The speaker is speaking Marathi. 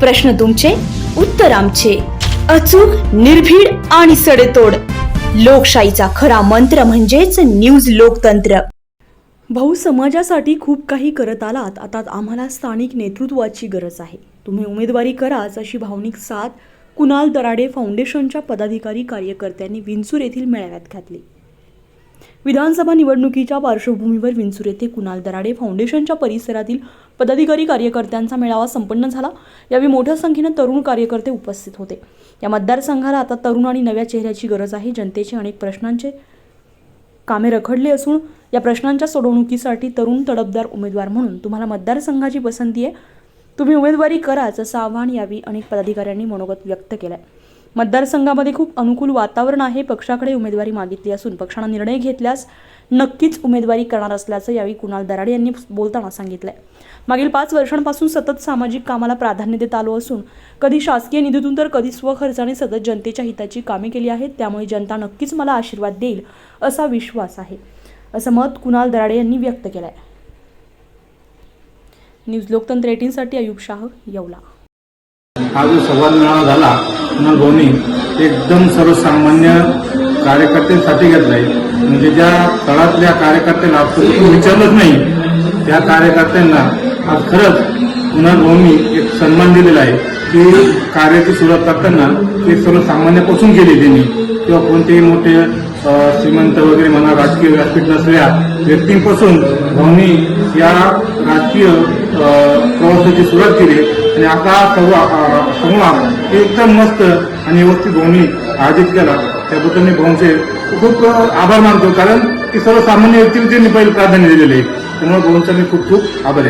प्रश्न तुमचे उत्तर आमचे. अचूक निर्भीड आणि सडेतोड. लोकशाहीचा खरा मंत्र म्हणजेच न्यूज लोकतंत्र. भाऊ समाजासाठी खूप काही करत आलात. आता आम्हाला स्थानिक नेतृत्वाची गरज आहे. तुम्ही उमेदवारी कराच अशी भावनिक साथ कुणाल दराडे फाउंडेशनच्या पदाधिकारी कार्यकर्त्यांनी विंचूर येथील मेळाव्यात घातली. विधानसभा निवडणुकीच्या पार्श्वभूमीवर विंचूर येथे कुणाल दराडे फाउंडेशनच्या परिसरातील पदाधिकारी कार्यकर्त्यांचा मेळावा संपन्न झाला. यावेळी मोठ्या संख्येनं तरुण कार्यकर्ते उपस्थित होते. या मतदारसंघाला आता तरुण आणि नव्या चेहऱ्याची गरज आहे. जनतेचे अनेक प्रश्नांचे कामे रखडली असून या प्रश्नांच्या सोडवणुकीसाठी तरुण तडफदार उमेदवार म्हणून तुम्हाला मतदारसंघाची पसंती आहे. तुम्ही उमेदवारी कराच असं आव्हान यावेळी अनेक पदाधिकाऱ्यांनी मनोगत व्यक्त केलं आहे मतदारसंघामध्ये खूप अनुकूल वातावरण आहे. पक्षाकडे उमेदवारी मागितली असून पक्षानं निर्णय घेतल्यास नक्कीच उमेदवारी करणार असल्याचं यावेळी कुणाल दराडे यांनी बोलताना सांगितलंय. मागील पाच वर्षांपासून सतत सामाजिक कामाला प्राधान्य देत आलो असून कधी शासकीय निधीतून तर कधी स्वखर्चाने सतत जनतेच्या हिताची कामे केली आहेत. त्यामुळे जनता नक्कीच मला आशीर्वाद देईल असा विश्वास आहे. असं मत कुणाल दराडे यांनी व्यक्त केलं आहे न्यूज लोकतंत्र एटीनसाठी अयुब शाह येवला. हा जो संवाद मेळावा झाला कुणाल भाऊनी एकदम सर्वसामान्य कार्यकर्त्यांसाठी घेतलाय. म्हणजे ज्या तळातल्या कार्यकर्त्यांना आपण विचारलंच नाही त्या कार्यकर्त्यांना आज खरंच कुणाल भाऊनी एक सन्मान दिलेला आहे. की कार्याची सुरुवात करताना ते सर्वसामान्यापासून केली त्यांनी. किंवा कोणतेही मोठे श्रीमंत वगैरे म्हणा राजकीय व्यासपीठ नसलेल्या व्यक्तींपासून भाऊनी या राजकीय प्रवासाची सुरुवात केली आणि आता संवाद संवाद एकदम मस्त आणि व्यवस्थित भाऊनी आयोजित केला. त्याबद्दल मी भाऊंचे खूप आभार मानतो. कारण की सर्वसामान्य व्यक्तीला पहिले प्राधान्य दिलेले आहे. त्यामुळे भाऊंचा मी खूप खूप आभार आहे.